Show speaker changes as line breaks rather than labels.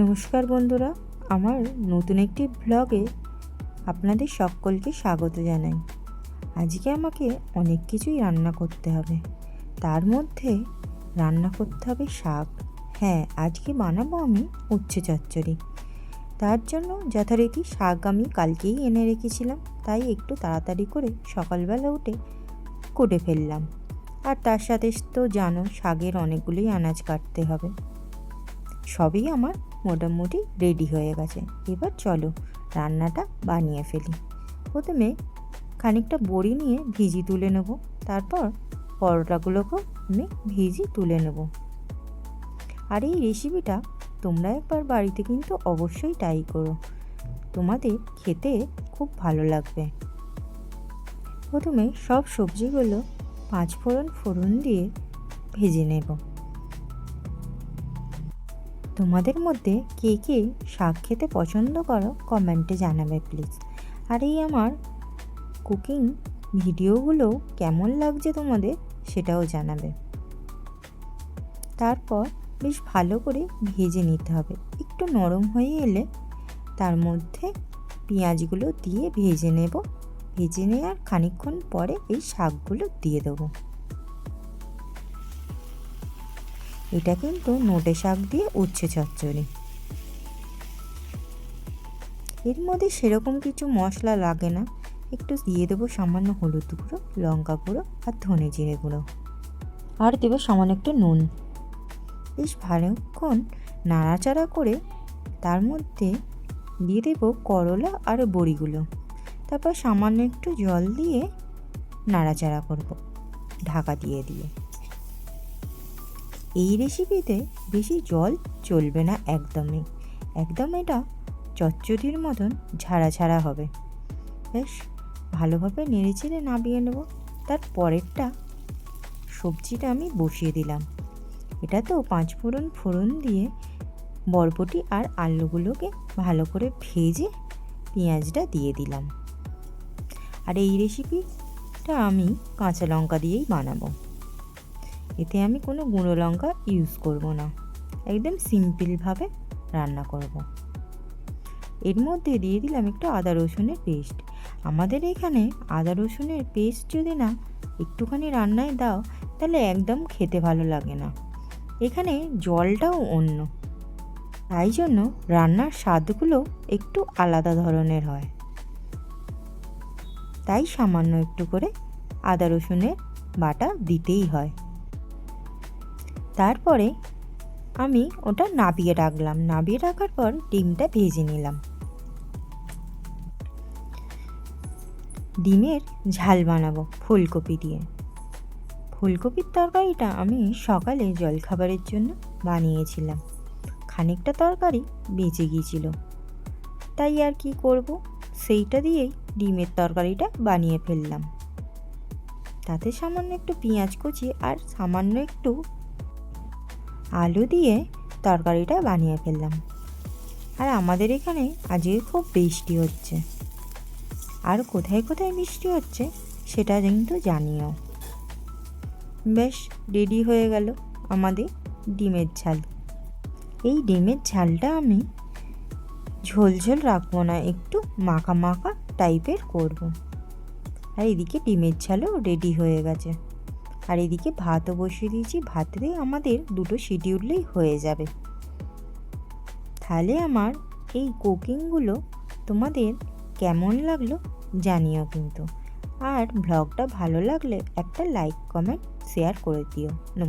নমস্কার বন্ধুরা, আমার নতুন একটি ব্লগে আপনাদের সকলকে স্বাগত জানাই। আজকে আমাকে অনেক কিছুই রান্না করতে হবে। তার মধ্যে রান্না করতে হবে শাক। হ্যাঁ আজকে বানাবো আমি উচ্ছে চচ্চড়ি। তার জন্য যথারীতি শাক আমি কালকেই এনে রেখেছিলাম, তাই একটু তাড়াতাড়ি করে সকালবেলা উঠে কুটে ফেললাম। আর তার সাথে তো জানো, শাকের অনেকগুলোই আনাজ কাটতে হবে। সবই আমার মোটামুটি রেডি হয়ে গেছে। এবার চলো রান্নাটা বানিয়ে ফেলি। প্রথমে খানিকটা বড়ি নিয়ে ভিজি তুলে নেব। তারপর পরোটাগুলোকেও আমি ভিজি তুলে নেব। আর এই রেসিপিটা তোমরা একবার বাড়িতে কিন্তু অবশ্যই ট্রাই করো। তোমাদের খেতে খুব ভালো লাগবে। প্রথমে সব সবজিগুলো পাঁচ ফোড়ন ফোড়ন দিয়ে ভেজে নেব। তোমাদের মধ্যে কে কে শাক খেতে পছন্দ করো কমেন্টে জানাবে প্লিজ আর এই আমার কুকিং ভিডিওগুলো কেমন লাগছে তোমাদের সেটাও জানাবে। তারপর বেশ ভালো করে ভেজে নিতে হবে। একটু নরম হয়ে এলে তার মধ্যে পেঁয়াজগুলো দিয়ে ভেজে নেব। ভেজে নেওয়ার খানিকক্ষণ পরে এই শাকগুলো দিয়ে দেবো। এটা কিন্তু নোটে শাক দিয়ে উচ্ছে চচ্চড়ি। এর মধ্যে সেরকম কিছু মশলা লাগে না। একটু দিয়ে দেবো সামান্য হলুদ গুঁড়ো, লঙ্কা গুঁড়ো আর ধনে জিরে গুঁড়ো। আর দেবো সামান্য একটু নুন। বেশ ভালোক্ষণ নাড়াচাড়া করে তার মধ্যে দিয়ে দেবো করলা আর বড়িগুলো। তারপর সামান্য একটু জল দিয়ে নাড়াচাড়া করব। ঢাকা দিয়ে দিয়ে। এই রেসিপিতে বেশি জল চলবে না একদমই। একদম এটা চচ্চড়ির মতন ঝাড়া ছাড়া হবে। বেশ, ভালোভাবে নেড়ে চেড়ে নামিয়ে নেব। তার পরেরটা সবজিটা আমি বসিয়ে দিলাম। এটা তো পাঁচ ফোড়ন ফোড়ন দিয়ে বরবটি আর আলুগুলোকে ভালো করে ভেজে পেঁয়াজটা দিয়ে দিলাম। আর এই রেসিপিটা আমি কাঁচা লঙ্কা দিয়েই বানাবো। এতে আমি কোনো গুঁড়ো লঙ্কা ইউজ করব না। একদম সিম্পলভাবে রান্না করব। এর মধ্যে দিয়ে দিলাম একটু আদা রসুনের পেস্ট আমাদের এখানে আদা রসুনের পেস্ট যদি না একটুখানি রান্নায় দাও, তাহলে একদম খেতে ভালো লাগে না। এখানে জলটাও অন্য। তাই জন্য রান্নার স্বাদগুলো একটু আলাদা ধরনের হয়। তাই সামান্য একটু করে আদা রসুনের বাটা দিতেই হয়। তারপরে আমি ওটা নাবিয়ে রাখলাম। নাবিয়ে রাখার পর ডিমটা ভেজে নিলাম। ডিমের ঝাল বানাবো ফুলকপি দিয়ে। ফুলকপির তরকারিটা আমি সকালে জলখাবারের জন্য বানিয়েছিলাম। খানিকটা তরকারি বেঁচে গিয়েছিল। তাই আর কি করব? সেইটা দিয়েই ডিমের তরকারিটা বানিয়ে ফেললাম। তাতে সামান্য একটু পেঁয়াজ কুচি আর সামান্য একটু আলু দিয়ে তরকারিটা বানিয়ে ফেললাম। আর আমাদের এখানে আজকে খুব বৃষ্টি হচ্ছে। আর কোথায় কোথায় বৃষ্টি হচ্ছে সেটা কিন্তু জানিও। বেশ রেডি হয়ে গেল আমাদের ডিমের ঝাল। এই ডিমের ঝালটা আমি ঝোল ঝোল রাখব না, একটু মাখা মাখা টাইপের করব। আর এদিকে ডিমের ঝালও রেডি হয়ে গেছে। আর এদিকে ভাতও বসিয়ে দিয়েছি। ভাতে আমাদের দুটো সিটি উঠলেই হয়ে যাবে। তাহলে আমার এই কুকিংগুলো তোমাদের কেমন লাগল জানিও কিন্তু। আর ব্লগটা ভালো লাগলে একটা লাইক কমেন্ট শেয়ার করে দিও। নমস্কার।